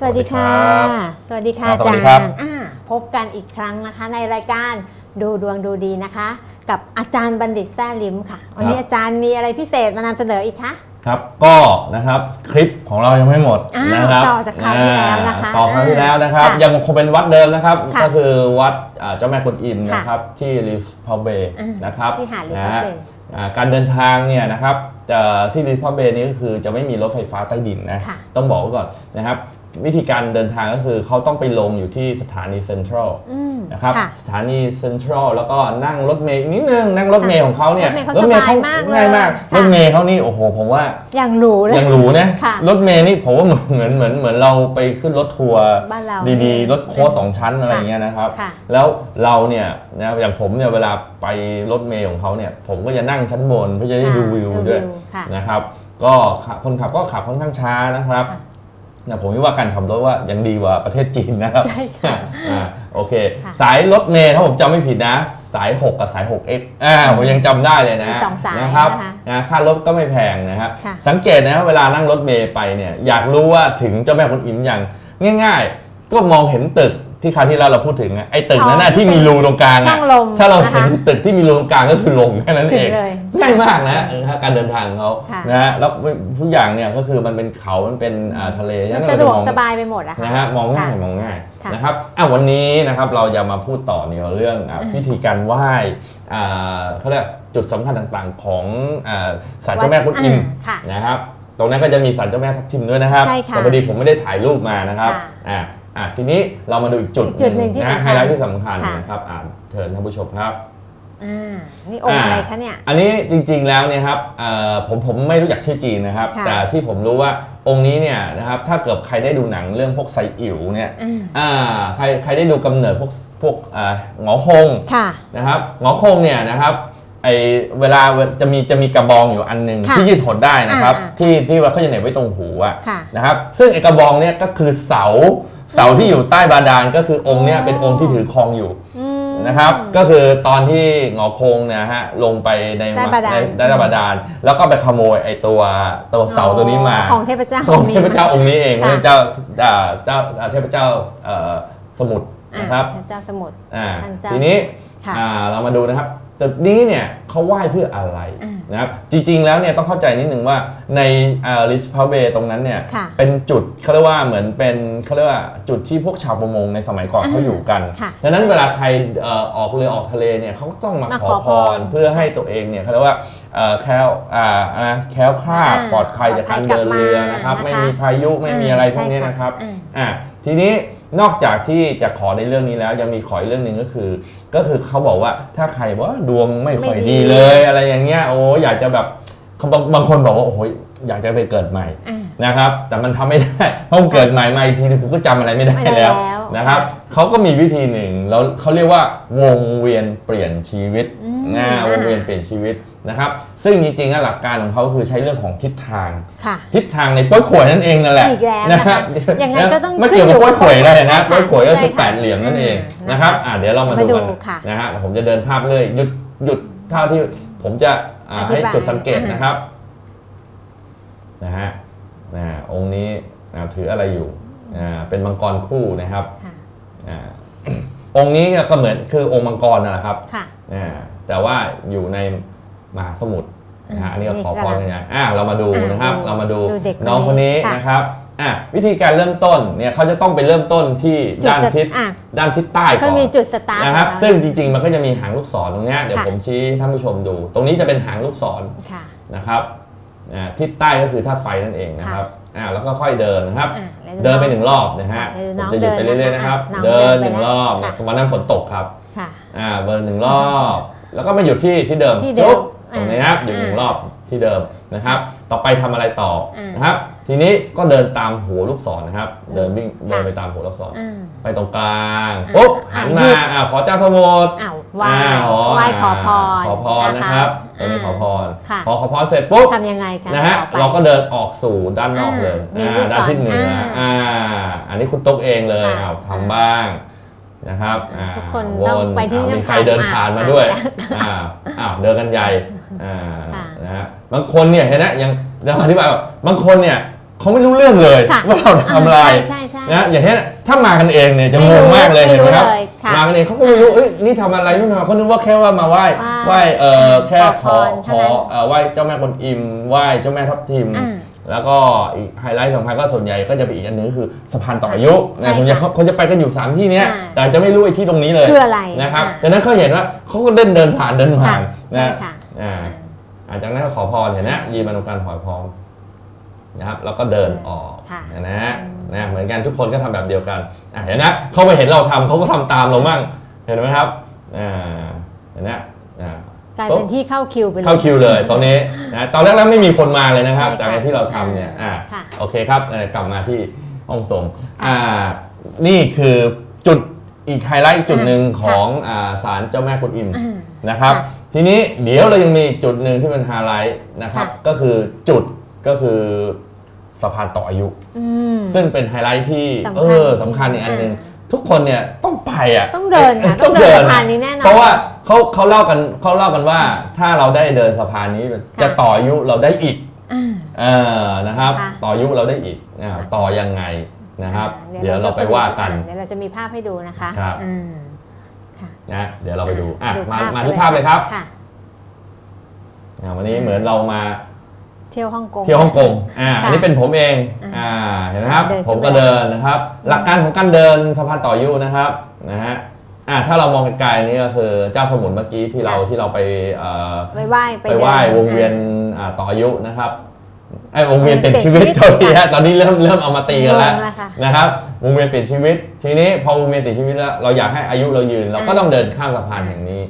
สวัสดีค่ะ สวัสดีครับสวัสดีค่ะอ่าอาสวัจาสดีรครับย์อ่าพบกันอีกครั้งนะคะ ในรายการดูดวงดูดีนะคะ กับอาจารย์บัณฑิตแซ่ลิมค่ะ วันนี้ครับอาจารย์มีอะไรพิเศษมานำเสนออีกคะครับก็นะครับคลิปของเรายังไม่หมดอ้าวนะครับต่อจากคราวที่แล้วนะคะอ่าต่อคราวที่แล้วนะครับค่ะยังคงเป็นวัดเดิมนะครับค่ะก็คือวัดอ่าเจ้าแม่กวนอิมค่ะนะครับที่ลิสพอเบย์อ่านนะครับที่หาด Lips นะ Pub Bay อ่าการเดินทางเนี่ยนะครับจะที่ลิสพอเบย์นี้ก็คือจะไม่มีรถไฟฟ้าใต้ดินนะค่ะต้องบอกไว้ก่อนนะครับ วิธีการเดินทางก็คือเขาต้องไปลงอยู่ที่สถานีเซ็นทรัลอืมนะครับค่ะสถานีเซ็นทรัลแล้วก็นั่งรถเมย์อีกนิดนึงนั่งรถเมย์ของเขาเนี่ยรถเมล์เขาสบายมากเลยง่ายมากค่ะรถเมย์เขานี่โอ้โห ผมว่าอย่างหรูเลยยังหรูนะค่ะรถเมย์นี่ผมว่าเหมือนเหมือนเหมือนเหมือนเราไปขึ้นรถทัวร์บ้านเราดีๆ รถโค้ชสองชั้นอะไรอย่างเงี้ยนะครับค่ะแล้วเราเนี่ยนะอย่างผมเนี่ยเวลาไปรถเมย์ของเขาเนี่ย ผมก็จะนั่งชั้นบนเพื่อจะได้ค่ะดูวิวดูด้วยวิวค่ะนะครับก็ขับคนขับก็ขับค่อนข้างช้านะครับค่ะ นะผมว่าการขับรถว่ายังดีกว่าประเทศจีนนะครับใช่ค่ะอ่าโอเคค่ะสายรถเมย์ถ้าผมจำไม่ผิดนะ สาย 6 กับสาย 6X อ่าผมยังจำได้เลยนะมีสองสายนะครับนะคะนะค่ารถก็ไม่แพงนะครับค่ะสังเกตนะเวลานั่งรถเมย์ไปเนี่ยอยากรู้ว่าถึงเจ้าแม่คนอิมอย่างง่าย ๆ ก็มองเห็นตึก ที่คราวที่แล้วเราพูดถึงอะไอ้ตึกนั้นน่ะอ๋อที่มีรูตรงกลางช่อะองลมถ้าเรานะคะเห็นตึกที่มีรูตรงกลางก็คือลงแค่นั้นเองถึงเลยง่ายมากนะเออฮะการเดินทางของเขาค่ะ นะฮะแล้วทุกอย่างเนี่ยก็คือมันเป็นเขามันเป็นอ่าทะเลฉะมันนั้นสะเราดจะวกมอง สบายไปหมดอะค่ะ นะฮะมองง่ายค่ะมองง่ายค่ะนะครับอะวันนี้นะครับเราจะมาพูดต่อเนี่ยเรื่องอะวิธีการไหว้อ่าเขาเรียกจุดสำคัญต่างๆของอ่าศาลเจ้าแม่กุนอิมอ่าค่ะนะครับตรงนั้นก็จะมีศาลเจ้าแม่ทับทิมด้วยนะครับใช่ค่ะแต่พอดีผมไม่ได้ถ่ายรูปมานะครับค่ะ อ่า อะทีนี้เรามาดูอีกจุดอีกจุดหนึ่งที่นะสำคัญไฮไลท์ที่สำคัญค่ะ นะครับอ่าเชิญท่านผู้ชมครับ อ่านี่องค์อะไรคะเนี่ย อันนี้จริงๆแล้วเนี่ยครับเอ่อผมผมไม่รู้จักชื่อจีนนะครับ ค่ะ แต่ที่ผมรู้ว่าองค์นี้เนี่ยนะครับถ้าเกิดใครได้ดูหนังเรื่องพวกไซอิ๋วเนี่ยอ่าอ่าใครใครได้ดูกำเนิดพวกพวกอ่าหงอคงค่ะ นะครับหงอคงเนี่ยนะครับไอเวลาจะมีจะมีกระบองอยู่อันหนึ่งค่ะที่ยืดหดได้นะครับอ่าอ่าที่ที่ว่าเขาจะเหน็บไว้ตรงหูอะค่ะ นะครับซึ่งไอกระบองเนี่ยก็คือเสา เสาที่อยู่ใต้บาดาลก็คือองค์เนี่ยเป็นองค์ที่ถือครองอยู่อืม นะครับ ก็คือตอนที่หงอคงเนี่ยฮะลงไปในใต้บาดาล ในใต้บาดาลแล้วก็ไปขโมยไอตัวตัวเสาตัวนี้มา ของเทพเจ้าของมีเทพเจ้าองค์นี้เองค่ะเทพเจ้าอ่าเจ้าอ่าเทพเจ้าเอ่อสมุทรอ่านะครับพระเจ้าสมุทร อ่าท่านเจ้าทีนี้ค่ะ อ่าเรามาดูนะครับ จุดนี้เนี่ยเขาไหว้เพื่ออะไรอ่านะครับจริงๆแล้วเนี่ยต้องเข้าใจนิดนึงว่าในลิสพาเบตรงนั้นเนี่ยค่ะเป็นจุดเขาเรียกว่าเหมือนเป็นเขาเรียกว่าจุดที่พวกชาวประมงในสมัยก่อนอ่าเขาอยู่กันค่ะดังนั้นเวลาใครเอ่อออกเรือออกทะเลเนี่ยเขาก็ต้องมามาขอขอพพรรเพื่อให้ตัวเองเนี่ยเขาเรียกว่าเอ่อแคล้วอ่าอ่าแคล้วคลาดอ่าปลอดภัยจากการเดินเรือนะครับปลอดภัยกลับมาไม่มีพายุไม่มีอะไรพวกนี้ใช่นะครับอ่าอะทีนี้ นอกจากที่จะขอในเรื่องนี้แล้วยังมีขออีกเรื่องหนึ่งก็คือ ก็คือเขาบอกว่าถ้าใครว่าดวงไม่ค่อยไม่ดี ดีเลยอะไรอย่างเงี้ยโอ้อยากจะแบบเขาบางบางคนบอกว่าโอ้โหอยากจะไปเกิดใหม่อ่า นะครับ แต่มันทำไม่ได้เพราะมันเกิดใหม่มาอีกทีนึงผมก็จำอะไรไม่ได้ไม่ได้แล้วแล้วนะครับค่ะเขาก็มีวิธีหนึ่งแล้วเขาเรียกว่าวงเวียนเปลี่ยนชีวิตอืม นะวงเวียนเปลี่ยนชีวิต นะครับซึ่งจริงๆแล้วหลักการของเขาคือใช้เรื่องของทิศทาง ค่ะ ทิศทางในป้อยขวยนั่นเองนั่นแหละอีกแล้วนะนะฮะคะยังไงก็ต้องไม่เกี่ยวกับขึ้นอยู่ป้อยขวยได้นะใช่ค่ะป้อยขวยก็คือใช่ค่ะแปดเหลี่ยมนั่นเองอืมนะครับอะเดี๋ยวเรามามาดูดูกันค่ะนะฮะผมจะเดินภาพเลยหยุดหยุดเท่าที่ผมจะอ่าอธิให้บายจุดสังเกตอ่านะครับนะฮะนะองค์นี้อ่าถืออะไรอยู่อ่าเป็นมังกรคู่นะครับค่ะอ่าองค์นี้ก็เหมือนคือองค์มังกรนั่นแหละครับค่ะอ่าแต่ว่าอยู่ใน มหาสมุทรนะฮะอันนี้ก็นี่ขอพรกำลังกันอย่างอ่าเรามาดูอ่านะครับดูเรามาดูดูเด็กคนน้องคนนี้นี้ค่ะนะครับอะวิธีการเริ่มต้นเนี่ยเขาจะต้องไปเริ่มต้นที่จุดด้านสทิศอะด้านทิศใต้ก่ก็อนมีจุดสตาร์ทนะครับของเราซึ่งจริงๆ มันก็จะมีหางลูกศรตรงเนี้ยเดี๋ยวค่ะผมชี้ให้ท่านผู้ชมดู ตรงนี้จะเป็นหางลูกศรค่ะนะครับอ่าทิศใต้ก็คือธาตุไฟนั่นเองนะครับอ่าแล้วก็ค่อยเดินนะครับอะแล้วเดินไปหนึ่งรอบนะฮะค่ะเดี๋ยวผน้มองจะหยุดไปเดินเรื่อยๆนะครับนะคะน้องเดินเดินไปหนึ่งรอบค่ะวันนั้นฝนตกครับค่ะอ่าเบิร์นหนึ่งรอบ แล้วก็มาหยุดที่ที่เดิมที่เดิมจุ๊บ ตรงนี้ครับอ่าหยุดหนึ่งรอบที่เดิมนะครับ ต่อไปทำอะไรต่ออ่านนะครับ ทีนี้ก็เดินตามหัวลูกศรนะครับ เดินวิ่งค่ะเดินไปตามหัวลูกศรอ่าไปตรงกลางอ่าปุ๊บอ่าหันหยุมาดอ่าขอเจ้าสมุทรอ้าวไหว้อ่าขอไหว้ขอพรขอพรนะครับตรงนี้ขอพรค่ะพอขอพรเสร็จปุ๊บทำยังไงคะนะฮะต่อไปเราก็เดินออกสู่ด้านนอกเลยอ่ามีอ่าลูกศรด้านทิศเหนืออาอ่าอันนี้คุณตุ๊กเองเลยค่ะเอาทำบ้างนะครับอ่าทุกคนวต้องไปที่อ่านี่มีใครผ่านเดินมาผ่านมาผ่านด้วยมาอ่าอ้าวเดินกันใหญ่ อ่าค่ะนะฮะบางคนเนี่ยเห็นไหมยังยังอธิบายว่าบางคนเนี่ยเขาไม่รู้เรื่องเลยค่ะว่าเราทำอะไรใช่ใช่ใช่นะอย่างเช่นถ้ามากันเองเนี่ยจะงงมากเลยไม่เห็นรู้ไหมครับ เลยค่ะมากันเองเขาก็ไม่รู้เอ้ยนี่ทำอะไรนู่นทำอะไรเขานึกว่าแค่ว่ามาไหว้ไหว้เออแค่ขอขอพรขเท่าอนั้นเอ่อไหว้เจ้าแม่กวนอิมไหว้เจ้าแม่ทับทิม อ่าแล้วก็อีกไฮไลท์สำคัญก็ส่วนใหญ่ก็จะเป็นอีกอันหนึงคือสะพานต่ออายุใช่นะผมจะค่ะเขาจะไปกันอยู่3ที่เนี้ยอ่าแต่จะไม่รู้ไอ้ที่ตรงนี้เลยคืออะไรนะครับอ่าจากนั้นเขาเห็นว่าเขาก็เดินเดินผ่านเดินผ่านค่ะนะ ใช่ค่ะ อ่าอ่าจากนั้นก็ขอพรเห็นไหมยืนมาตรงกลารขอพรนะครับแล้วก็เดินออกค่ะนะฮะนะเหมือนกันทุกคนก็ทำแบบเดียวกันอะเห็นนะเขาไปเห็นเราทำเขาก็ทำตามเรามั่งเห็นไหมครับอ่าเห็นนะอ่ากลายเป็นที่เข้าคิวไปเลยเข้าคิวเลยตอนนี้นะตอนแรกๆไม่มีคนมาเลยนะครับใช่ค่ะจากที่เราทำเนี่ยอ่าค่ะโอเคครับเอ่อกลับมาที่ห้องส่งอ่านี่คือจุดอีกไฮไลท์จุดหนึ่งของอ่าศาลเจ้าแม่กุนอิมอ่านะครับค่ะ ทีนี้เดี๋ยวเรายังมีจุดหนึ่งที่เป็นไฮไลท์นะครับ ค่ะ ก็คือจุดก็คือสะพานต่ออายุ อืม ซึ่งเป็นไฮไลท์ที่สำคัญเออสำคัญอีกอันหนึ่งอ่ทุกคนเนี่ยต้องไปอะต้องเดินค่ะต้องเดินสะพานนี้แน่นอนเพราะว่าเขาเขาเล่ากันเขาเล่ากันว่าถ้าเราได้เดินสะพานนี้จะต่ออายุเราได้อีกอ่าเออนะครับ ค่ะ ต่ออายุเราได้อีกนะครับต่อยังไงนะครับ เดี๋ยวเราจะไปว่ากัน เดี๋ยวเราจะมีภาพให้ดูนะคะครับ อืมค่ะ นะเดี๋ยวเราไปดูอะดูมาภพมากันที่ภาพเลยครับค่ะอะวันนี้เหมือนเรามาเที่ยวฮ่องกงเที่ยวฮ่องกงอ่าค่ะอันนี้เป็นผมเองอ่าอ่าเห็นไหมครับเดินขึ้นผมก็ไปเดินนะครับ หลักการของการเดินสะพานต่ออายุนะครับนะฮะอ่าถ้าเรามองไกลๆนี่ก็คือเจ้าสมุนเมื่อกี้ที่เราค่ะที่เราไปเอ่อไปไหว้ไปไหว้ดิวงเวียนอ่าอ่าต่ออายุนะครับไอ้วงเวียนเปลี่ยนเปลี่ชียนวิตชีวิตเท่าที่ค่ะฮะตอนนี้เริ่มเริ่มเอามาตีกันแล้วงงแล้วค่ะนะครับ วงเวียนเปลี่ยนชีวิต ทีนี้พอวงเวียนเปลี่ยนชีวิตแล้วเราอยากให้อายุเรายืน เราก็อ่าต้องเดินข้ามสะพานแห่งนี้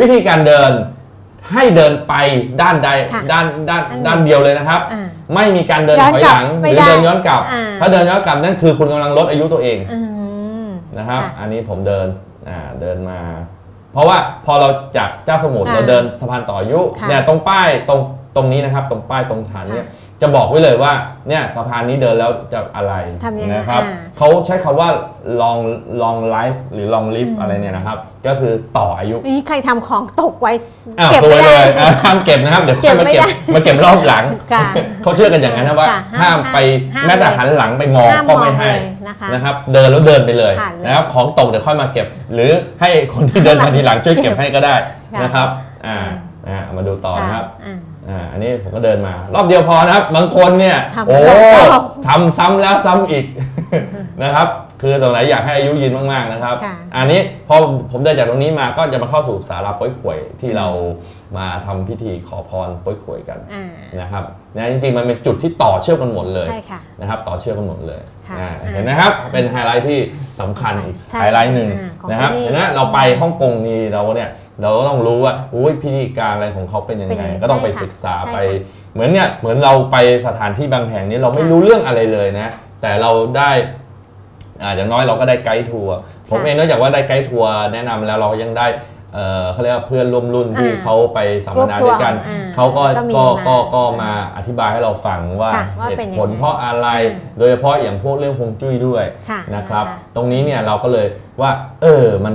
วิธีการเดินให้เดินไปด้านใดค่ะด้านด้านอันด้านเดียวเลยนะครับ อ่าไม่มีการเดินย้อนถอยกลัหบลังหไม่รือได้เดินย้อนกลับ อ่า ถ้าเดินย้อนกลับนั่นคือคุณกำลังลดอายุตัวเองอืม นะครับ ค่ะอันนี้ผมเดินอ่าเดินมา เพราะว่าพอเราจากเจ้าสมุทรอ่าเราเดินสะพานต่ออายุค่ะเนี่ยตรงป้ายตรงตรงนี้นะครับ ตรงป้ายตรงฐานเนี่ยค่ะ จะบอกไว้เลยว่าเนี่ยสะพานนี้เดินแล้วจะอะไรทำยังไงนะครับอ่าเขาใช้คำว่า long long life หรือ long live อะไรเนี่ยนะครับ ก็คือต่ออายุ นี่ใครทำของตกไว้ อ้าวเก็บสวยไม่เลได้ ยอะห้ามเก็บนะครับ เดี๋ยวค่อยมาเก็บไม่เก็บได้มาเก็บรอบหลัง ค่ะ เขาเชื่อกันอย่างนั้นนะว่า ค่ะห้ามไปห้ามแม้แต่หันหลังไปมองห้ามก็มองไม่ให้เลยนะคะนะครับ เดินแล้วเดินไปเลยผ่านเลยนะครับ ของตกเดี๋ยวค่อยมาเก็บ หรือให้คนที่เดินมาทีหลังช่วยเก็บให้ก็ได้ค่ะ นะครับ อ่าอ่ามาดูต่อนะครับ อ่า อ่าอันนี้ผมก็เดินมา รอบเดียวพอนะครับ บางคนเนี่ยทำโอ้สองรอบทำซ้ำแล้วซ้ำอีกนะครับ คือตรงไหนอยากให้อายุยืนมากๆนะครับค่ะอันนี้พอผมเดินจากตรงนี้มาก็จะมาเข้าสู่สาราป้อยขวยที่เรามาทำพิธีขอพรป้อยขวยกันอ่านะครับนะจริงๆมันเป็นจุดที่ต่อเชื่อมกันหมดเลยใช่ค่ะนะครับ ต่อเชื่อมกันหมดเลยค่ะอ่าอ่าเห็นไหมครับเป็นไฮไลท์ที่สำคัญอีกใช่ไฮไลท์หนึ่งอ่าของนะครับที่นี่เห็นไหมเราไปฮ่องกงนี่เราเนี่ย เราก็ต้องรู้ว่าอุ้ยพิธีการอะไรของเขาเป็นยังเป็นไงยังไง ก็ต้องไปใช่ค่ะศึกษาใช่ไปค่ะเหมือนเนี่ยเหมือนเราไปสถานที่บางแห่งนี้เราไม่ค่ะรู้เรื่องอะไรเลยนะ แต่เราได้อ่าอย่างน้อยเราก็ได้ไกด์ทัวร์ผมค่ะเองนอกจากว่าได้ไกด์ทัวร์แนะนำแล้วเรายังได้เอ่อเขาเรียกว่าเพื่อนร่วมรุ่นที่อ่าเขาไปสัมมนาด้วยกันกรุ๊ปทัวร์อ่าเขาก็ก็มีก็มาก็ก็มาอธิบายให้เราฟังว่าค่ะว่าเหเป็นตุยังไงผลเพราะอะไรอืมโดยเฉพาะอย่างพวกเรื่องฮวงจุ้ยด้วยค่ะนะครับค่ะตรงนี้เนี่ยเราก็เลยว่า เออมัน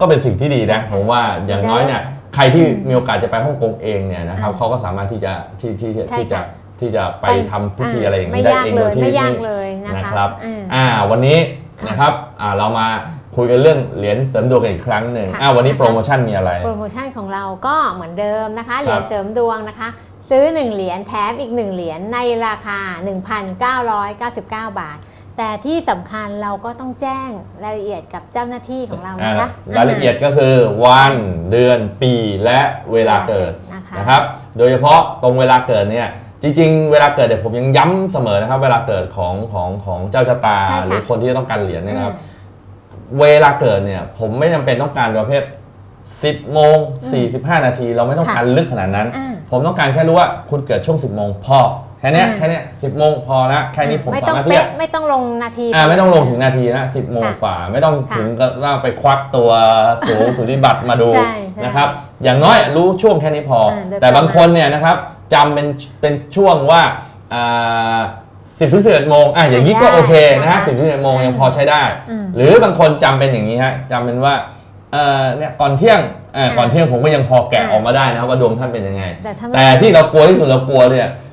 ก็เป็นสิ่งที่ดีนะใช่ค่ะผมว่าอย่างน้อยเนี่ยใครที่มีโอกาสจะไปฮ่องกงเองเนี่ยนะครับอ่าเขาก็สามารถที่จะที่ที่ที่ใช่ที่จะค่ะที่จะไปทำพิธีาอะไรอย่างไม่นี้ได้ยากเองเลโดยยที่ไม่ยากเลยนะคะนะครับอ่าอ่าวันนี้ค่ะนะครับอ่าเรามาคุยกันเรื่องเหรียญเสริมดวงกันอีกครั้งหนึ่งค่ะอ่าวันนี้นะคะโปรโมชั่นมีอะไร โปรโมชั่นของเราก็เหมือนเดิมนะคะเหรียญเสริมดวงนะคะ ซื้อ 1 เหรียญแถมอีก 1 เหรียญในราคา 1,999 บาท แต่ที่สำคัญเราก็ต้องแจ้งรายละเอียดกับเจ้าหน้าที่ของเรานะคะอ่ารายละเอียดก็คือวันเดือนปีและเวลาเกิดนะคะ นะครับ โดยเฉพาะตรงเวลาเกิดเนี่ยจริงๆ เวลาเกิดเนี่ยผมยังย้ำเสมอนะครับ เวลาเกิดของของของเจ้าชะตา ใช่ค่ะ หรือคนที่ต้องการเหรียญเนยนะครับอืเวลาเกิดเนี่ยผมไม่จำเป็นต้องการประเภท 10โมง45 นาที เราไม่ต้องค่ะการลึกขนาดนั้น อ่า ผมต้องการแค่รู้ว่าคุณเกิดช่วง 10โมงพอ แค่เนี้ยอืมแค่เนี้ย10โมงพอละแค่นี้ผมไม่สาต้องมารถที่เป๊ะจะไม่ต้องลงนาทีอ่าไม่ต้องลงถึงนาทีนะ10โมงค่ะกว่า ไม่ต้องค่ะถึงกับว่าไปควักตัวสูสุริบัตรมาดูใช่ใช่นะครับอย่างน้อยรู้ช่วงแค่นี้พออ่าโดยแต่บางประมาณคนเนี่ยนะครับจำเป็นเป็นช่วงว่าอ่าสิบถึงสิบเอ็ดโมงอะอย่างนี้ก็ได้โอเคนะนะคะฮะสิบถึงสิบเอ็ดโมงยังพอใช้ได้อืมหรือบางคนจำเป็นอย่างนี้ฮะจำเป็นว่าเอ่อเนี่ยก่อนเที่ยงเอ่อก่อนเที่ยงผมก็ยังพอแกะอ่าออกมาได้นะครับว่าดวงท่านเป็นยังไง แต่ถ้าไม่แต่ที่เรากลัวที่สุดเรากลัวเนี่ยเ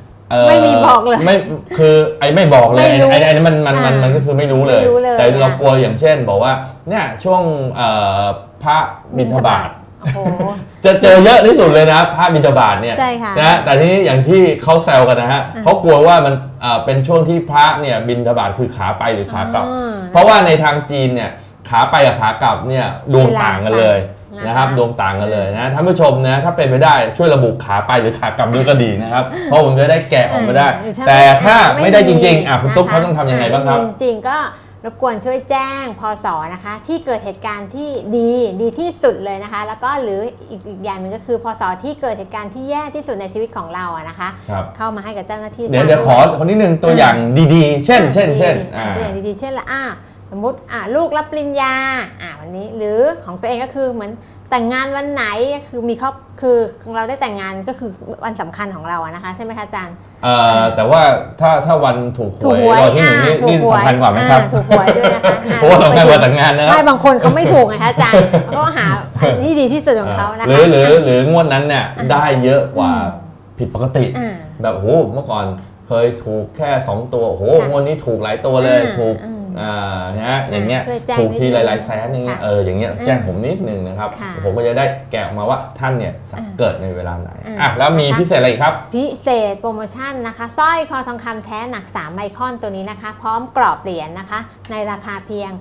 ไม่มีบอกเลยไม่คือไอ้ไม่บอกเลยไม่รู้ไอ้ไอ้ไอ้นี่มันมันมันอ่ามัมันก็คือไม่รู้เลยไม่รู้เลยแต่เราอะกลัวอย่างเช่น บอกว่าเนี่ยช่วงเอ่อพระบิณฑบาตโอ้โหจะเจอเยอะที่สุดเลยนะพระบิณฑบาตเนี่ยใช่ค่ะนะแต่ทีนี้อย่างที่เขาแซวกันนะฮะเขากลัวว่ามันเอ่อเป็นช่วงที่พระเนี่ยบิณฑบาตคือขาไปหรือขากลับอ่าเพราะว่าในทางจีนเนี่ยขาไปกับขากลับเนี่ยดวงต่างกันเลยเวลา นะครับต่างดวงต่างกันเลยนะท่านผู้ชมนะถ้าเป็นไปได้ช่วยระบุขาไปหรือขากลับด้วยก็ดีนะครับ เพราะผมจะได้แกะออกมาได้หรือถ้าแต่ถ้าไม่ได้จริงมีๆอะคุณตุ๊กนะคะเขาต้องทำยังไงบ้างครับ จริงๆก็รบกวนช่วยแจ้งพศนะคะ ที่เกิดเหตุการณ์ที่ดีดีที่สุดเลยนะคะ แล้วก็หรืออีกอีกอย่างหนึ่งก็คือพศที่เกิดเหตุการณ์ที่แย่ที่สุดในชีวิตของเราอะนะคะครับเข้ามาให้กับเจ้าหน้าที่เดี๋ยวทราบเดี๋ยวขอคนนิดนึงตัวอย่างดีๆ เช่น เช่นเช่นอ่าอ่าตัวอย่างดีๆเช่นละอ่า สมมติอ่าลูกรับปริญญาอ่าวันนี้หรือของตัวเองก็คือเหมือนแต่งงานวันไหนก็คือมีครอบคือเราได้แต่งงานก็คือวันสำคัญของเราอะนะคะใช่ไหมคะอาจารย์เอ่อแต่ว่าถ้าถ้าวันถูกหถูวกยหวยรางวัลที่หนึ่งนี่อ่านี่ถูกหวยสำคัญกว่าไหมครับอ่าถูกหวยด้วยนะคะอ่เพราะว่าสำคัญกว่าแต่งงานนะคไม่รับบางคนเขาไม่ถูกไงคะอาจารย์เขาก็หาอันที่ดีที่สุดของเขานะหคะรือหรือหรืองวดนั้นเนี่ยได้เยอะกว่าอืมผิดปกติอ่าแบบโอ้โหเมื่อก่อนเคยถูกแค่ 2 ตัวโอ้โหค่ะงวดนี้ถูกหลายตัวเลยอ่าถูก อืมอ่านะอย่างเงี้ยช่วยแจ้งถูกทีนิดหนึงลายๆแสนอย่างเงี้ยค่ะเอออย่างเงี้ยอืมแจ้งผมนิดนึงนะครับ ค่ะผมก็จะได้แกะออกมาว่าท่านเนี่ยสักอ่าเกิดในเวลาไหนอ่า อะแล้วมีนะคะพิเศษอะไรอีกครับ พิเศษโปรโมชั่นนะคะสร้อยคอทองคำแท้หนัก 3 ไมครอนตัวนี้นะคะ พร้อมกรอบเหรียญนะคะ ในราคาเพียง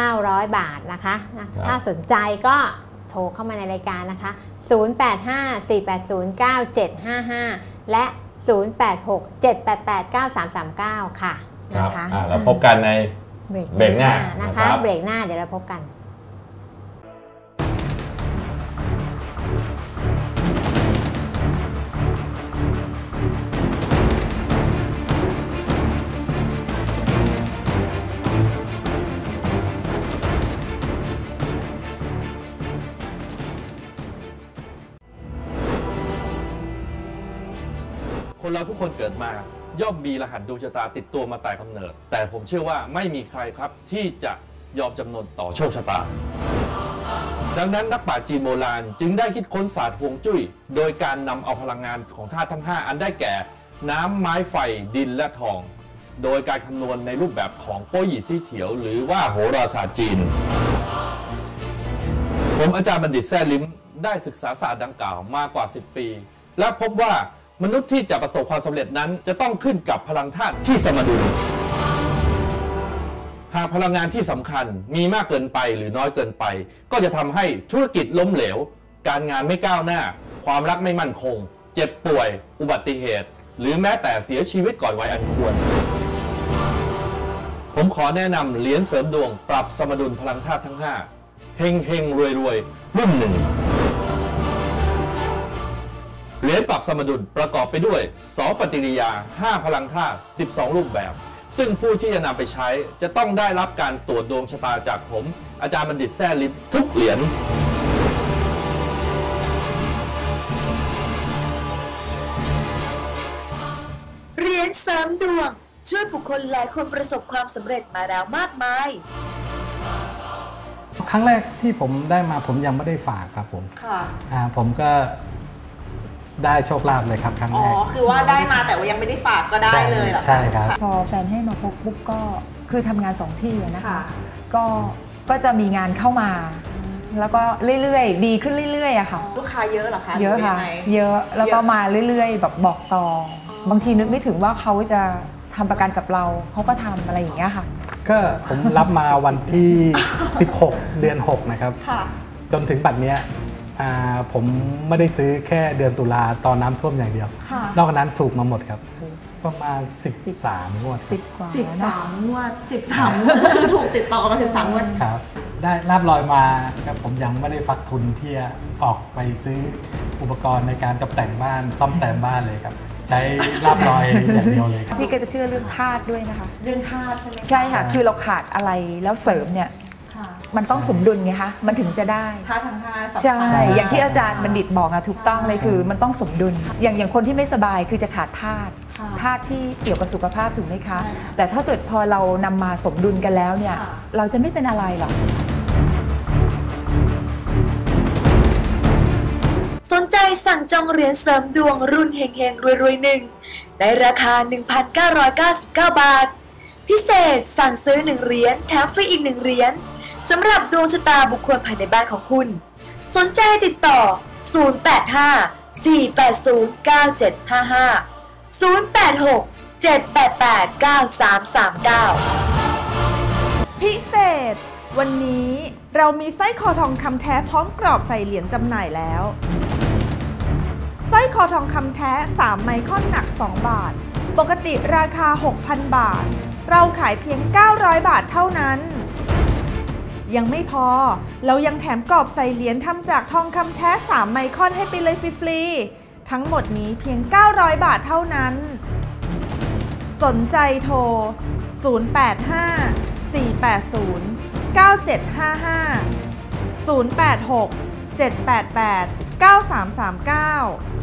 900 บาทนะคะนะถ้าสนใจก็โทรเข้ามาในรายการนะคะ 0854809755 และ 0867889339 ค่ะครันะบคะ อะเราพบกันใน เบรกหน้านะนะครัคะบเบรกหน้าเดี๋ยวเราพบกันคนเราทุกคนเกิดมา ย่อมมีรหัสดวงชะตาติดตัวมาแต่กำเนิด แต่ผมเชื่อว่าไม่มีใครครับที่จะยอมจำนนต่อโชคชะตา ดังนั้นนักปราชญ์จีนโบราณจึงได้คิดค้นศาสตร์ฮวงจุ้ย โดยการนำเอาพลังงานของธาตุทั้ง 5 อันได้แก่ น้ำไม้ไฟดินและทอง โดยการคำนวณในรูปแบบของโป้หยี่ซี่เถียว หรือว่าโหราศาสตร์จีน ผมอาจารย์บัณฑิตแซ่ลิมได้ศึกษาศาสตร์ดังกล่าวมากกว่า 10 ปี และพบว่า มนุษย์ที่จะประสบความสำเร็จนั้น จะต้องขึ้นกับพลังธาตุที่สมดุล หากพลังงานที่สำคัญมีมากเกินไปหรือน้อยเกินไป ก็จะทำให้ธุรกิจล้มเหลว การงานไม่ก้าวหน้า ความรักไม่มั่นคง เจ็บป่วย อุบัติเหตุ หรือแม้แต่เสียชีวิตก่อนวัยอันควร ผมขอแนะนำเหรียญเสริมดวงปรับสมดุลพลังธาตุทั้ง 5 เฮงเฮงรวยรวยรุ่นหนึ่ง เหรียญปรับสมดุลประกอบไปด้วย 2 ปฏิกิริยา 5 พลังธาตุ 12 รูปแบบ ซึ่งผู้ที่จะนำไปใช้จะต้องได้รับการตรวจดวงชะตาจากผม อาจารย์บัณฑิตแซ่ลิมทุกเหรียญเหรียญเสริมดวง ช่วยบุคคลหลายคนประสบความสำเร็จมาแล้วมากมาย ครั้งแรกที่ผมได้มาผมยังไม่ได้ฝากครับผมค่ะ อ่าผมก็ ได้โชคลาภเลยครับครั้งอ๋อ แรกคือว่าได้มาแต่ว่ายังไม่ได้ฝากก็ได้เลยเหรอคะ ใช่ครับ พอแฟนให้มาพกปุ๊บก็คือทำงานสองที่อะนะคะค่ะ ก็ก็จะมีงานเข้ามา แล้วก็เรื่อยๆ ดีขึ้นเรื่อยๆอะค่ะ ลูกค้าเยอะเหรอคะเยอะหรืค่ะ งไง เยอะแล้วก็เยอะมาเรื่อยๆ แบบบอกต่อออบางทีนึกไม่ถึงว่าเขาจะทำประกันกับเราเขาก็ทำอะไรอย่างเงี้ยค่ะ ก็ผมรับมาวันที่ 16 เดือน 6 นะครับ ค่ะ จนถึงบัดเนี้ยอ่า ผมไม่ได้ซื้อแค่เดือนตุลาตอนน้ำท่วมอย่างเดียวค่ะนอกจากนั้นถูกมาหมดครับ ประมาณ 13งวดสิบกว่าสิบแล้วนะสามงวดสิบสามงวดคือถูกติดต่อมาสิบสามงวดครับได้ลาบลอยมาครับผมยังไม่ได้ฟักทุนที่จะออกไปซื้ออุปกรณ์ในการตกแต่งบ้านซ่อมแซมบ้านเลยครับ ใช้ลาบลอยอย่างเดียวเลยครับพี่ก็จะเชื่อเรื่องธาตุด้วยนะคะ เรื่องค่าใช่ไหมใช่ค่ะ คือเราขาดอะไรแล้วเสริมเนี่ยค่ะ มันต้องสมดุลไงคะมันถึงจะได้ค่าทั้งห้าสำคัญใช่อย่างที่อาจารย์บัณฑิตบอกนะถูกต้องเลยคือ มันต้องสมดุล อย่างอย่างคนที่ไม่สบายคือจะขาดธาตุค่ะธาตุที่เกี่ยวกับสุขภาพถูกไหมคะ ใช่แต่ถ้าเกิดพอเรานำมาสมดุลกันแล้วเนี่ย ค่ะ เราจะไม่เป็นอะไรหรอก สนใจสั่งจองเหรียญเสริมดวงรุ่นเฮงเฮงรวยรวยหนึ่งในราคา 1,999 บาท พิเศษสั่งซื้อ 1 เหรียญแถมฟรีอีก 1 เหรียญ สำหรับดวงชะตาบุคคลภายในบ้านของคุณ สนใจติดต่อ 085 480 9755 086 788 9339 พิเศษ วันนี้เรามีสร้อยคอทองคำแท้พร้อมกรอบใส่เหรียญจำหน่ายแล้วสร้อยคอทองคำแท้ 3 ไมครอนหนัก 2 บาท ปกติราคา 6,000 บาท เราขายเพียง 900 บาทเท่านั้น ยังไม่พอ เรายังแถมกรอบใส่เหรียญทำจากทองคำแท้ 3 ไมครอนให้ไปเลยฟรีๆ ทั้งหมดนี้เพียง 900 บาทเท่านั้น สนใจโทร 085 480 9755 086 788 9339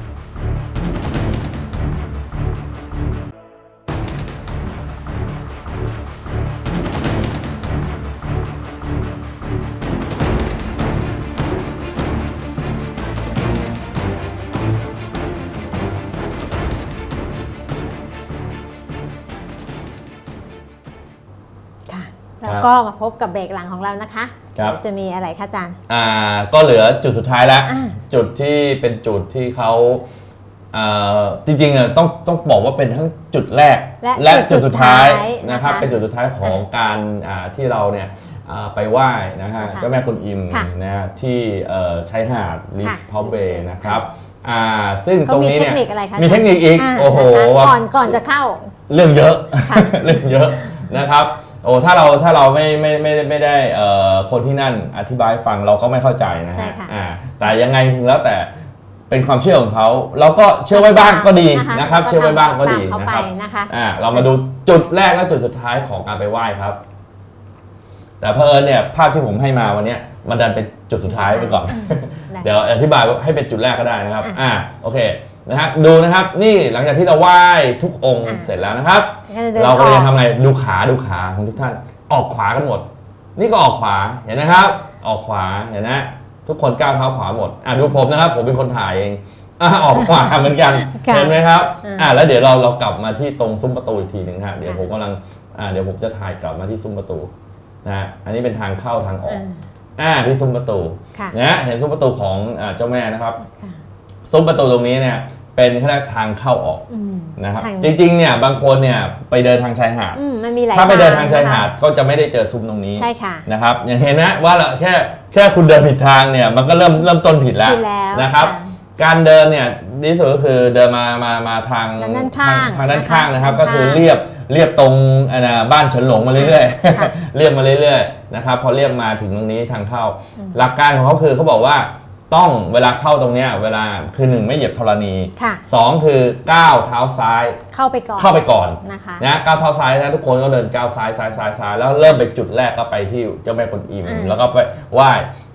ก็มาพบกับเบรกหลังของเรานะคะครับเดี๋ยวจะมีอะไรคะอาจารย์อ่าก็เหลือจุดสุดท้ายแล้วอ่าจุดที่เป็นจุดที่เขาอ่าจริงๆอะต้องต้องบอกว่าเป็นทั้งจุดแรกและจุดสุดท้ายจุดสุดท้ายนะครับนะคะเป็นจุดสุดท้ายของการอ่าที่เราเนี่ยอ่าไปไหว้นะฮะค่ะเจ้าแม่กุนอิมค่ะนะฮะที่เอ่อชายหาดลิฟค่ะพาวเบย์นะครับอ่าซึ่งเขาตรงมีนี้เทเนี่คยนิคอะไรคะมีเทคนิคอีกาโอ้โหนะคะก่อนก่อนจะเข้า เรื่องเยอะค่ะเรื่องเยอะนะครับ โอ้ถ้าเราถ้าเราไม่ไม่ไม่ได้ไม่ได้เอ่อคนที่นั่นอธิบายให้ฟังเราก็ไม่เข้าใจนะใช่ฮะค่ะ อ่าแต่ยังไงถึงแล้วแต่เป็นความเชื่อของเขาเราก็เชื่อไว้บ้างก็ดีนะคะนะครับก็เชื่อไว้บ้างก็ดีตามนะเขาครับไปนะคะ อ่าเรามาดูจุดแรกและจุดสุดท้ายของการไปไหว้ครับ แต่เพอญเนี่ยภาพที่ผมให้มาวันเนี้ยมันดันเป็นจุดสุดท้ายไปก่อน ได้ เดี๋ยวอธิบายให้เป็นจุดแรกก็ได้นะครับ อะอ่าโอเค นะฮะดูนะครับนี่หลังจากที่เราไหว้ทุกองค์อะเสร็จแล้วนะครับ ก็จะดินเราก็เลยออทำอะไรดูขาดูขาของทุกท่าน ออกขวากันหมด นี่ก็ออกขวาเห็นนะครับ ออกขวาเห็นนะทุกคนก้าวเท้าขวาหมดอะดูผมนะครับ ผมเป็นคนถ่ายเองอะออกขวา เหมือนกันค่ะเห็นไหมครับอ่าอะแล้วเดี๋ยวเราเรากลับมาที่ตรงซุ้มประตูอีกทีหนึ่งฮะเดี๋ยวค่ะ ผมกำลังอ่าเดี๋ยวผมจะถ่ายกลับมาที่ซุ้มประตูนะฮะอันนี้เป็นทางเข้าทางออกอ่าอ่าที่ซุ้มประตูค่ะนะฮะเห็นซุ้มประตูของอ่าเจ้าแม่นะครับ ค่ะ ซุ้มประตูตรงนี้เนี่ย เป็นเขาเรียกทางเข้าออกอืมนะครับทางจริงๆเนี่ยบางคนเนี่ยไปเดินทางชายหาดอืมมันมีหลายถ้าไปเดินทางชายหาดนะคะก็จะไม่ได้เจอซุ้มตรงนี้ใช่ค่ะนะครับอย่างเห็นนะว่าเราแค่แค่คุณเดินผิดทางเนี่ยมันก็เริ่มเริ่มต้นผิดแล้วผิดแล้วนะครับค่ะการเดินเนี่ยดีที่สุดก็คือเดินมามามาทางด้านข้างทางด้านข้างนะครับด้านข้างก็คือเรียบเรียบตรงอ่านะบ้านเฉินหลงมาเรื่อยค่ะๆเรียบมาเรื่อยๆนะครับพอเรียบมาถึงตรงนี้ทางเข้า หลักการของเขาคือเขาบอกว่า ต้องเวลาเข้าตรงเนี้ยเวลาคือหนึ่งไม่เหยียบธรณีค่ะ สองคือก้าวเท้าซ้าย เข้าไปก่อนเข้าไปก่อนนะคะนะก้าวเท้าซ้ายนะทุกคนก็เดินก้าวซ้ายซ้ายซ้ายซ้ายแล้วเริ่มไปจุดแรกก็ไปที่เจ้าแม่กวนอิมอืมแล้วก็ไปไหว้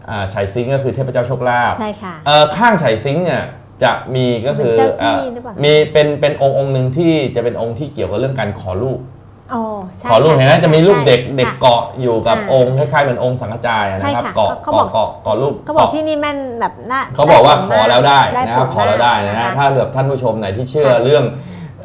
อ่าไฉซิงก็คือเทพเจ้าโชคลาภใช่ค่ะเอ่อข้างไฉซิงเนี่ยจะมีก็คือเหมือนเจ้าที่เอ่อหรือเปล่ามีเป็นเป็นองค์องค์หนึ่งที่จะเป็นองค์ที่เกี่ยวกับเรื่องการขอลูก โอ้ใช่ขอลูกค่เห็นไหมจะมีรูปเด็กใช่เด็กค่ะเกาะอยู่กับอ่าองค์คล้ายๆเหมือนองค์สังฆจายอะใช่นะครับค่ะเกาะเขาบอกเกาะเกาะเกาะรูปเขาบอกเกาะที่นี่แม่นแบบน่าเขาบอกว่าผลขอแล้วได้นะครับผลขอแล้วได้นะคฮะถ้าเกิดท่านผู้ชมไหนที่เชื่อค่ะเรื่อง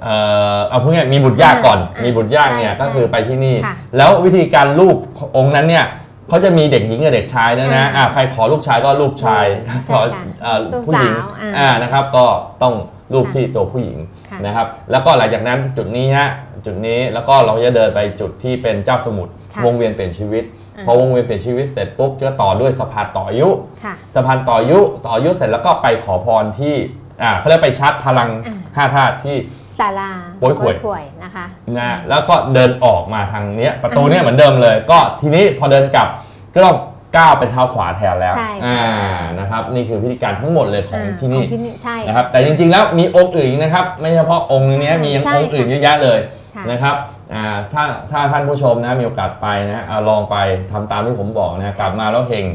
เอ่อเอาพูดง่ายๆมีบุตรยากก่อนอ่ามีมีบุตรยากเนี่ยใช่ก็คือไปที่นี่ค่ะแล้ววิธีการรูปองค์นั้นเนี่ยเขาจะมีเด็กหญิงกับเด็กชายนะนะอ่าอ่าใครขอลูกชายก็รูปชายใช่ขอค่ะเอ่อลูกผู้หญิงสาวอ่าอ่านะครับก็ต้องรูปค่ะที่ตัวผู้หญิงค่ะ นะครับ แล้วก็หลังจากนั้นจุดนี้ฮะจุดนี้แล้วก็เราจะเดินไปจุดที่เป็นเจ้าสมุทรค่ะวงเวียนเปลี่ยนชีวิตอ่า พอวงเวียนเปลี่ยนชีวิตเสร็จปุ๊บก็ต่อด้วยสะพานต่ออายุ ค่ะ สะพานต่ออายุต่ออายุเสร็จแล้วก็ไปขอพรที่อ่าเขาเรียกไปชาร์จพลังอ่า ห้าธาตุที่ ศาลาโป๊ยข่วยโข่วยนะคะ นะแล้วก็เดินออกมาทางเนี้ยประตูเนี้ยเหมือนเดิมเลย ก็ทีนี้พอเดินกลับก็ต้อง ก้าวเป็นเท้าขวาแทนแล้วใช่ค่ะ อ่านะครับนี่คือพิธีการทั้งหมดเลยของอ่าที่นี่ของที่นี่ใช่ นะครับแต่จริงๆแล้วมีองค์อื่นอีกนะครับไม่เฉพาะองค์นี้มียังใช่องค์อื่นเยอะแยะเลยค่ะ นะครับอ่าถ้าถ้าท่านผู้ชมนะมีโอกาสไปนะเอาลองไปทำตามที่ผมบอกนะกลับมาแล้วเฮง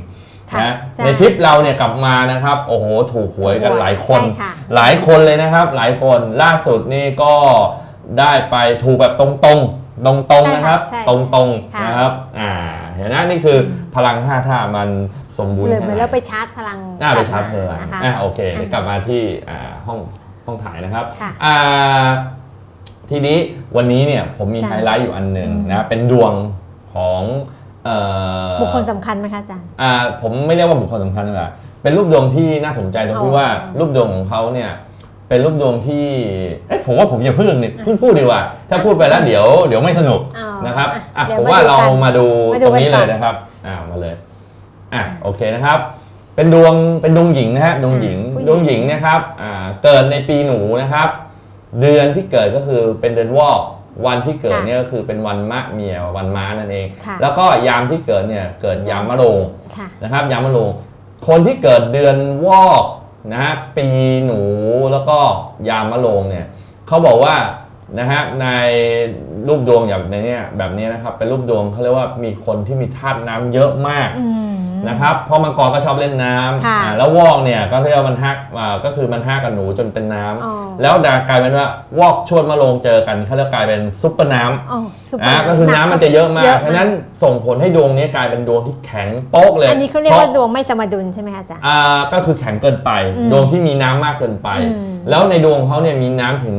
ค่ะนะใช่ ในทริปเราเนี่ยกลับมานะครับโอ้โหถูกหวยกันหลายคน ใช่ค่ะ หลายคนเลยนะครับ หลายคนล่าสุดนี่ก็ได้ไปถูกแบบตรงๆตรงๆนะครับ ใช่ตค่ะรงค่ะๆนะครับอ่า เห็นนะนี่คือพลังห้าท่ามันสมบูรณ์เหมือนเหมือนเราแค่ไปไหนชาร์จพลังอ่าไปชาร์จพลังนะคะอ่าโอเคเดี๋ยวกลับมาที่อ่าห้องห้องถ่ายนะครับค่ะอ่าทีนี้วันนี้เนี่ยผมมีจ้ะไฮไลท์อยู่อันหนึ่งอืมนะเป็นดวงของเอ่อบุคคลสำคัญไหมคะอาจารย์อ่าผมไม่เรียกว่าบุคคลสำคัญดีกว่าเป็นรูปดวงที่น่าสนใจตรงที่อ๋อว่ารูปดวงของเขาเนี่ย เป็นรูปดวงที่เอ๊ะผมว่าผมอย่าเพิ่งนี่เพิ่งพูดดีกว่า ถ้าพูดไปแล้วเดี๋ยวเดี๋ยวไม่สนุกอ๋อนะครับอะเดี๋ยวผมว่าเรามาดูมาดูตรงนี้กันเลก่ยอน นะครับอ่ามาเลยอะโอเคนะครับ เป็นดวงเป็นดวงหญิงนะฮะดวงหญิงผู้หญิง ดวงหญิงนะครับอ่าเกิดในปีหนูนะครับ เดือนที่เกิดก็คือเป็นเดือนวอกวันที่เกิดเนี่ยก็คือเป็นวันมะเมียวันม้านั่นเอง ค่ะแล้วก็ยามที่เกิดเนี่ยเกิดยามมะโรง ค่ะ นะครับยามมะโรงคนที่เกิดเดือนวอก นะฮะปีหนูแล้วก็ยามมะโรงเนี่ยเขาบอกว่านะฮะในรูปดวงอย่างในเนี้ยแบบนี้นะครับเป็นรูปดวงเขาเรียกว่ามีคนที่มีธาตุน้ำเยอะมาก อืม นะครับเพราะมังกรก็ชอบเล่นน้ำค่ะอ่าแล้ววอกเนี่ยก็เรียกว่ามันฮักอ่าก็คือมันฮักกับหนูจนเป็นน้ำอ๋อ แล้วดากลายเป็นว่าวอกชวดมะโรงเจอกันเขาเรียกกลายเป็นซุปเปอร์น้ำ อ๋อซุปเปอ่าร์ก็คือน้ำมันจะเยอะมาก ฉะนั้นส่งผลให้ดวงนี้กลายเป็นดวงที่แข็งโป๊กเลยอันนี้เขาเรียกว่าพะดวงไม่สมดุลใช่ไหมคะอาจารย์ อ่าก็คือแข็งเกินไป อืมดวงที่มีน้ำมากเกินไป อืม แล้วในดวงเขาเนี่ยมีน้ำถึง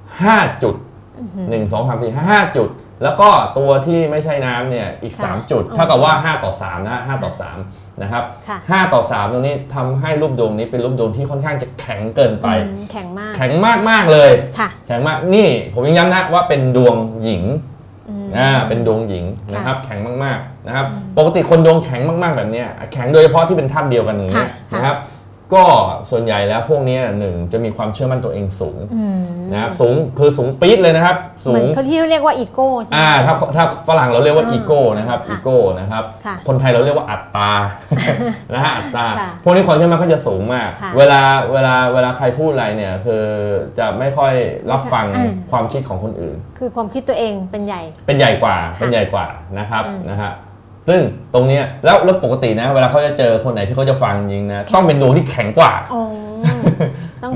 5 จุด 1 2 3 4 5 5จุด แล้วก็ตัวที่ไม่ใช่น้ำเนี่ยอีก ค่ะ3 จุด เท่ากับว่า 5 ต่อ3นะ5ต่อ3นะครับค่ะ 5ต่อ3ตรงนี้ทำให้รูปดวงนี้เป็นรูปดวงที่ค่อนข้างจะแข็งเกินไป อืมแข็งมากแข็งมากมากๆเลย ค่ะแข็งมากนี่ผมยังย้ำนะว่าเป็นดวงหญิงอืม อ่าเป็นดวงหญิงค่ะนะครับแข็งมากๆนะครับปกติคนดวงแข็งมากๆแบบเนี้ยแข็งโดยเฉพาะที่เป็นธาตุเดียวกันอย่างนี้ยค่ะค่ะ นะครับ ก็ส่วนใหญ่แล้วพวกเนี้ยหนึ่งจะมีความเชื่อมั่นตัวเองสูงอืมนะครับสูงคือสูงปี๊ดเลยนะครับ สูเหมือนงเขาที่เรียกว่าอีโก้ใช่ไหมอ่าถ้าถ้าฝรั่งเราเรียกว่าอืมอีโก้นะครับค่ะอีโก้นะครับค่ะคนไทยเราเรียกว่าอัตตานะฮะอัตตาค่ะพวกนี้ความเชื่อมั่นก็จะสูงมากค่ะเวลาเวลาเวลาใครพูดอะไรเนี่ยคือจะไม่ค่อยรับฟังอืมความคิดของคนอื่น คือความคิดตัวเองเป็นใหญ่ เป็นใหญ่กว่าค่ะเป็นใหญ่กว่านะครับอืมนะฮะ ซึ่งตรงเนี้ยแล้วแล้วปกตินะ เวลาเขาจะเจอคนไหนที่เขาจะฟังจริงนะต้องเป็นดวงที่แข็งกว่าอ๋อ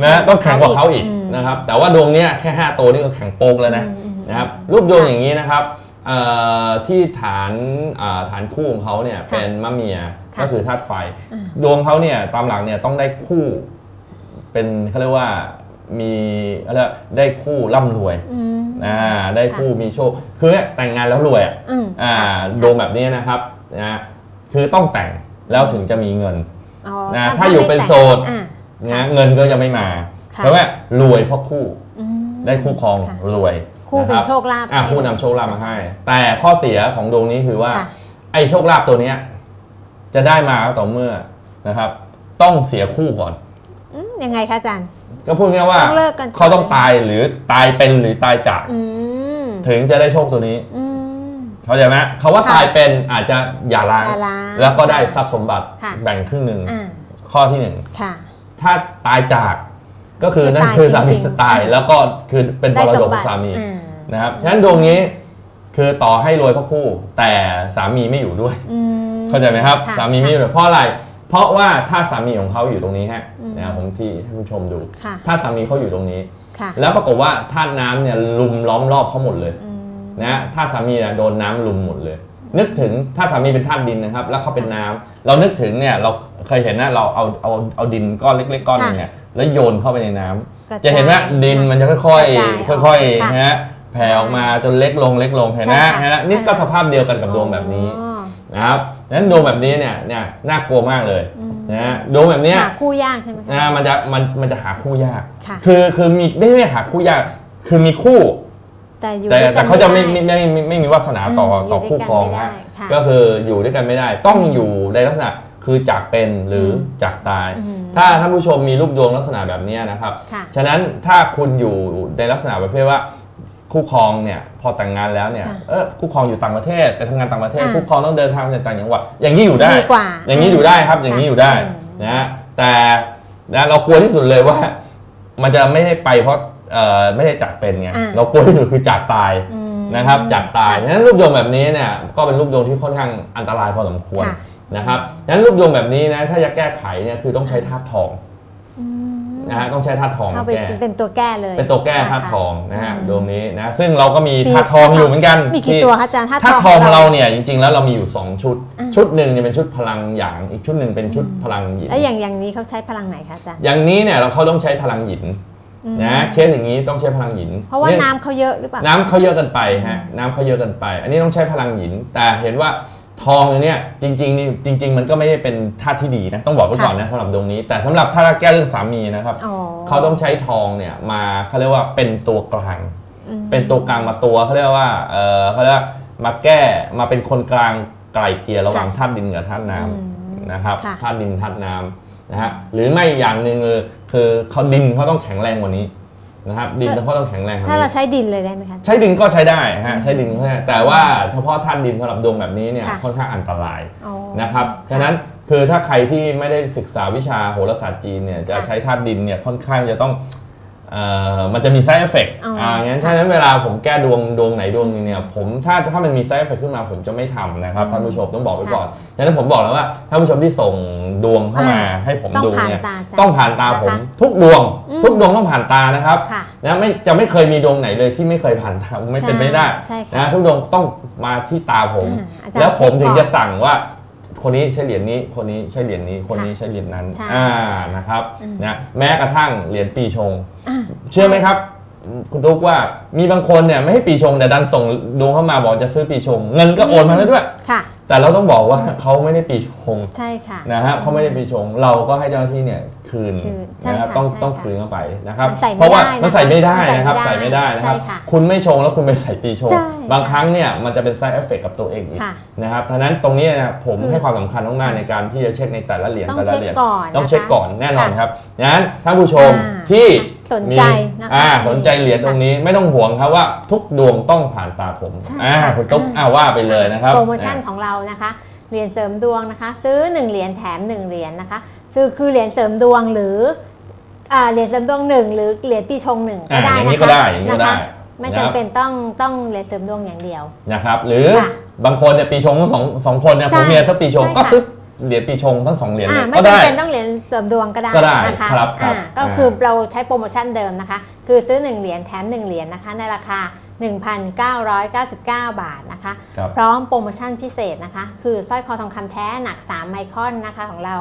นะต้องแข็งกว่าเขาอีกมนะครับแต่ว่าดวงเนี้ยแค่5ตัวนี่ก็แข็งโป๊กแล้วนะอืมอืมนะครับรูปดวงอย่างนี้นะครับเอ่อที่ฐานเอ่อฐานคู่ของเขาเนี่ยค่ะเป็นมะเมียค่ะก็คือธาตุไฟอ่าดวงเขาเนี่ยตามหลักเนี่ยต้องได้คู่เป็นเขาเรียกว่า มีอะไรยกได้คู่ร่ำรวยอืมอ่าได้คู่มีโชค คือเนี่ยแต่งงานแล้วรวยอะอืมอ่าดวงแบบนี้นะครับนะคือต้องแต่งแล้วถึงจะมีเงิน อ๋อนะถ้าอยู่เป็นโสด อ่านะเงินก็จะไม่มาค่ะ เพราะว่ารวยเพราะคู่อืม ได้คู่ครองค่ะ รวยคู่เป็ะนรับโชคลาภ อ่าคู่นำโชคลาภมาให้ แต่ข้อเสียของดวงนี้คือว่า ค่ะ ไอ้โชคลาภตัวเนี้ยจะได้มาก็ต่อเมื่อนะครับ ต้องเสียคู่ก่อนอืม ยังไงคะอาจารย์ ก็พูดง่ายๆว่าต้องเลิกกันก่อน เขาต้องตายหรือตายเป็นหรือตายจาก อืมถึงจะได้โชคตัวนี้ อืม เข้าใจไหมเขาว่าค่ะตายเป็นอาจจะหย่าร้างหย่าร้างแล้วก็ได้ทรัพย์สมบัติค่ะ แบ่งครึ่งหนึ่งอ่าข้อที่หนึ่งค่ะ ถ้าตายจากก็คือคือนั่นตายคือสามีจริงๆตายอ่าแล้วก็คือเป็นมได้รสดมกขบัองติสามีอ่า นะครับฉะนั้นดวงนี้คือต่อให้รวยเพราะคู่ แต่สามีไม่อยู่ด้วย อืม เข้าใจไหมครับ ค่ะสามีไม่อยู่ด้วยเพราะอะไร เพราะว่าถ้าสามีของเขาอยู่ตรงนี้ฮะอืมนะครับผมที่ให้ผู้ชมดู ค่ะ ถ้าสามีเขาอยู่ตรงนี้ค่ะแล้วปรากฏว่าธาตุน้ำเนี่ยลุมล้อมรอบเขาหมดเลยอืมนะถ้าสามีเนี่ยโดนน้ำลุมหมดเลย นึกถึงถ้าสามีเป็นธาตุดินนะครับ แล้วเขาเป็นน้ำเรานึกถึงเนี่ยเราเคยเห็นนะเราเอาเอาเอาดินก้อนเล็กๆก้อนหนึงเนี่ยแล้วโยนเข้าไปในน้ำกระจายจะเห็นว่าดินมันจะค่อยกระจายๆค่อยค่ะ ๆนะฮะแผ่ออกมาจนเล็กลงเล็กลงเห็นไหมใช่ค่ะเห็นไหมนี่ก็สภาพเดียวกันกับดวงแบบนี้ อ๋อ นะครับ นั้นดวงแบบนี้เนี่ยเนี่ยน่ากลัวมากเลยอืมนะฮะดวงแบบเนี้ยหาคู่ยากใช่ไหมคะนะมันจะมันมันจะหาคู่ยากค่ะคือคือมีไม่ไม่หาคู่ยาก คือมีคู่ แต่อยู่แต่ด้วยกัแต่นเขาจะไม่ด้ไม่ไม่ไม่ไม่มีวาสนาต่ออืมต่ออยู่คู่ด้วยกันครองไม่ได้นะค่ะก็คืออยู่ด้วยกันไม่ได้ ต้องอืมอยู่ในลักษณะคือจากเป็นหรืออมจากตายอืมถ้าท่านผู้ชมมีรูปดวงลักษณะแบบนี้นะครับค่ะฉะนั้นถ้าคุณอยู่ในลักษณะประเภทว่า คู่ครองเนี่ยพอแต่งงานแล้วเนี่ยค่ะเออคู่ครองอยู่ต่างประเทศไปทำงานต่างประเทศอ่าคู่ครองต้องเดินทางไปต่างจังหวัดอย่างนี้อยู่ได้ดีกว่าอย่างนี้อยู่ได้ครับอย่างนี้อยู่ได้อืมนะฮะแต่นะเรากลัวที่สุดเลยว่ามันจะไม่ได้ไปเพราะเอ่อไม่ได้จากเป็นไงอ่าเรากลัวที่สุดคือจากตายอืมนะครับจากตายค่ะฉะนั้นรูปดวงแบบนี้เนี่ยก็เป็นรูปดวงที่ค่อนข้างอันตรายพอสมควรค่ะนะครับฉะนั้นรูปดวงแบบนี้นะถ้าจะแก้ไขเนี่ยคือต้องใช้ธาตุทองอืม นะฮะต้องใช้ธาตุทองเข้ามาไปแก้เป็นตัวแก้เลยเป็นตัวแก้นะคะธาตุทองนะฮะอืมดวงนี้นะซึ่งเราก็มีมีธาตุทองอยู่เหมือนกันมีกี่ที่ตัวคะอาจารย์ธาตุธาตุททอองงขขอองงเราเราเนี่ยจริงๆแล้วเรามีอยู่ 2 ชุดอืมชุดหนึ่งเนี่ยเป็นชุดพลังหยางอีกชุดหนึ่งเป็นชุดพลังหยินแล้วอย่างอย่างนี้เขาใช้พลังไหนคะอาจารย์อย่างนี้เนี่ยเราเขาต้องใช้พลังหยินอืมนะเคสอย่างนี้ต้องใช้พลังหยิน เพราะว่านี่ยน้ำเขาเยอะหรือเปล่าน้ำเขาเยอะเกันไปฮะน้ำเขาเยอะเกันไป อันนี้ต้องใช้พลังหยินแต่เห็นว่า ทองเนี่ยจริงๆนี่จริง ๆ มันก็ไม่ได้เป็นธาตุที่ดีนะต้องบอกไว้ก่อนนะสำหรับดวงนี้ แต่สำหรับถ้าแก้เรื่องสามีนะครับอ๋อ เขาต้องใช้ทองเนี่ยมาเขาเรียกว่าเป็นตัวกลาง อืม เป็นตัวกลางมาตัวเขาเรียกว่าเออเขาเรียกว่ามาแก้มาเป็นคนกลางไกลเกลี่ยระหว่างธาตุดินกับธาตุน้อืมำนะครับค่ะ ธาตุดินธาตุน้ำนะฮะหรือไม่อย่างหนึ่งคือคือเขาดินเขาต้องแข็งแรงกว่านี้ นะครับดินเขาต้องแข็งแรงกว่าถ้าเรานี้ใช้ดินเลยได้ไหมคะใช้ดินก็ใช้ได้ฮะใช้ดินก็ได้แต่ว่าเฉพาะธาตุดินสำหรับดวงแบบนี้เนี่ยค่ะค่อนข้างอันตรายอ๋อนะครับฉะนั้นคือถ้าใครที่ไม่ได้ศึกษาวิชาโหราศาสตร์จีนเนี่ยจะค่ะใช้ธาตุดินเนี่ยค่อนข้างจะต้องเอ่อ มันจะมี side effect อ๋ออ่อ่างั้นค่ะฉะนั้นเวลาผมแก้ดวงดวงไหนดวงหนึงเนี่ยผมถ้าถ้ามันมี side effect ขึ้นมาผมจะไม่ทำนะครับท่านผู้ชมต้องบอกไว้ก่อนฉะนั้นผมบอกแล้วว่าท่านผู้ชมที่ส่งดวงเข้ามาอ่าให้ผมต้องดูผ่านเนี่ยตาอาจารย์ต้องผ่านตาผมนะคะทุกดวงอืมทุกดวงต้องผ่านตานะครับค่ะนะไม่จะไม่เคยมีดวงไหนเลยที่ไม่เคยผ่านตาไม่เป็นใช่ไม่ได้ใช่ค่ะนะทุกดวงต้องมาที่ตาผมอ่าอาจารย์แล้วผมถึงเช็คก่อนจะสั่งว่า คนนี้ใช่เหรียญนี้ คนนี้ใช่เหรียญนี้ คนนี้ใช่เหรียญนั้นใช่อ่านะครับอืมนะแม้กระทั่งเหรียญปีชง อ่าเชื่อไหมครับ คุณตุ๊กว่ามีบางคนเนี่ยไม่ให้ปีชงแต่ดันส่งดวงเข้ามาบอกจะซื้อปีชง เงินก็โอนมาแล้วด้วย ค่ะ แต่เราต้องบอกว่าเขาไม่ได้ปีชงใช่ค่ะนะฮะเขาไม่ได้ปีชง เราก็ให้เจ้าหน้าที่เนี่ยคืนคืนใช่นะครับค่ะต้องใช่ต้องค่ะคืนเข้าไปนะครับมันใส่ไม่เพราะว่าได้นะคะมันใส่ไม่ได้มันใส่นะครับไม่ได้ใส่ไม่ได้นะครับใช่ค่ะคุณไม่ชงแล้วคุณไปใส่ปีชงใช่บางครั้งเนี่ยมันจะเป็น side effect กับตัวเองอีกค่ะนะครับฉะนั้นตรงนี้นะผมคือให้ความสำคัญมากๆค่ะในการที่จะเช็คในแต่ละเหรียญต้องแต่ละเช็คเหรียญก่อนต้องนะคะเช็คก่อนแน่นอนค่ะครับงั้นท่านผู้ชมอ่าที่ สนใจมีนะคะอ่าสนใจเหรียญตรงนี้ไม่ต้องห่วงครับว่าทุกดวงต้องผ่านตาผมใช่อ่าค่ะคุณตุ๊กอ่าอ่าว่าไปเลยนะครับ โปรโมชั่นอ่าของเรานะคะเหรียญเสริมดวงนะคะ ซื้อ 1 เหรียญแถม 1 เหรียญนะคะซื้อคือเหรียญเสริมดวงหรืออ่าเหรียญเสริมดวงหนึ่งหรือเหรียญปีชงหนึ่งก็อ่าได้อย่างนะนี้คะก็ได้อย่างนี้ก็ได้นะคะไม่นะครับจำเป็นต้องต้องเหรียญเสริมดวงอย่างเดียวนะครับ หรือค่ะบางคนเนี่ยปีชงทั้งสองสองคนเนี่ยใช่ผมเมียถ้าปีชงใช่ก็ค่ะซื้อ เหรียญปีชงทั้งสองเหรียญอ่าเลยไม่ก็ได้จำเป็นต้องเหรียญเสริมดวงก็ได้ก็ได้นะคะครับครับอ่าก็อ่าคือเราใช้โปรโมชั่นเดิมนะคะ คือซื้อ 1 เหรียญแถม 1 เหรียญนะคะ ในราคา 1,999 บาทนะคะ ครับ พร้อมโปรโมชั่นพิเศษนะคะ คือสร้อยคอทองคำแท้หนัก 3 ไมครอนนะคะของเรา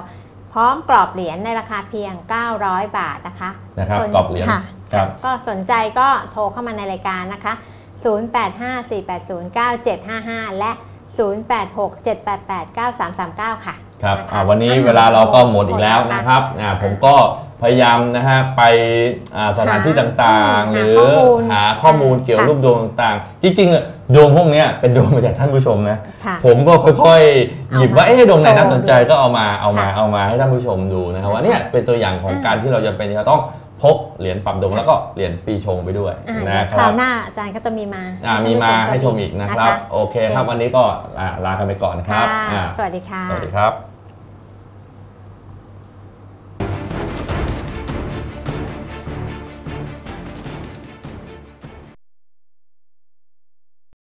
พร้อมกรอบเหรียญในราคาเพียง 900 บาทนะคะนะครับส่วน กรอบเหรียญค่ะ ครับ ก็สนใจก็โทรเข้ามาในรายการนะคะ 0854809755 และ 0867889339 ค่ะ ครับนะคะอ่าวันนี้อ่าเวลาเราก็หมดอีกแล้วหมดแล้วนะครับอ่าผมก็พยายามนะฮะไปอ่าสถานที่ต่างๆหาหรือข้อมูลหาข้อมูลเกี่ยวกับค่ะรูปดวงต่างๆ จริงๆอะดวงพวกเนี้ยเป็นดวงมาจากท่านผู้ชมนะค่ะผมก็ค่อยๆหยิบว่าเอามาเอ๊ะดวงไหนโชว์น่าสนใจก็เอามาเอามาค่ะเอามาให้ท่านผู้ชมดูนะครับว่าเนี่ยเป็นตัวอย่างของอ่าการที่เราจะเป็นจะต้อง พกเหรียญปรับดวงแล้วก็เหรียญปีชงไปด้วยอ่านะคครารัวบหน้าอาจารย์ก็จะมีมาอ่ามีมาให้ชมอีกนะครับ โอเคครับวันนี้ก็อ่าลากันไปก่อนนะครับค่ะอ่าสวัสดีค่ะ สวัสดีครับ